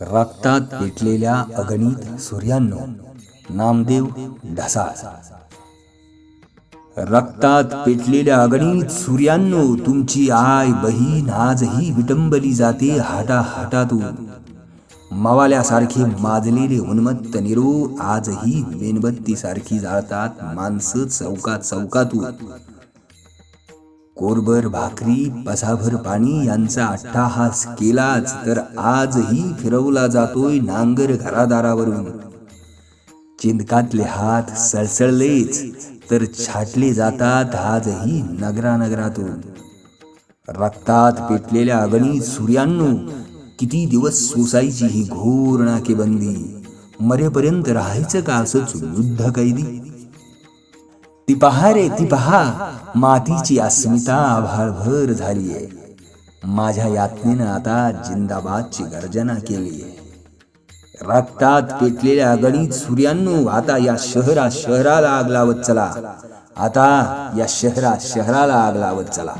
रक्तात पेटलेल्या अगणित सूर्यांनो नामदेव ढसाळ. रक्तात पेटलेल्या अगणित सूर्यांनो तुमची आय बहीण आजही विटंबली जाते हाटा हाटातून मवाल्यासारखे माजलेले उन्मत्त निरो आजही मेणबत्ती सारखी जाळतात माणसं चौकात चौकातून कोरभर भाकरी पसाभर पाणी यांचा अट्टाहास केलाच तर आजही फिरवला जातोय नांगर घरादारावरून. चिंदकातले हात सळसळलेच तर छाटले जातात आजही नगरानगरातून. रक्तात पेटलेल्या अगणित सूर्यांनो किती दिवस सोसायची ही घोर नाकेबंदी. मरेपर्यंत राहायचं का असंच युद्ध कैदी? ती पहा रे ती पहा मातीची अस्मिता आभाळभर झालीये. माझ्या यातनेनं आता जिंदाबादची गर्जना केलीये. रक्तात पेटलेल्या गणित सूर्यांनो आता या शहरा शहराला आग लावत चला. आता या शहरा शहराला आग लावत चला.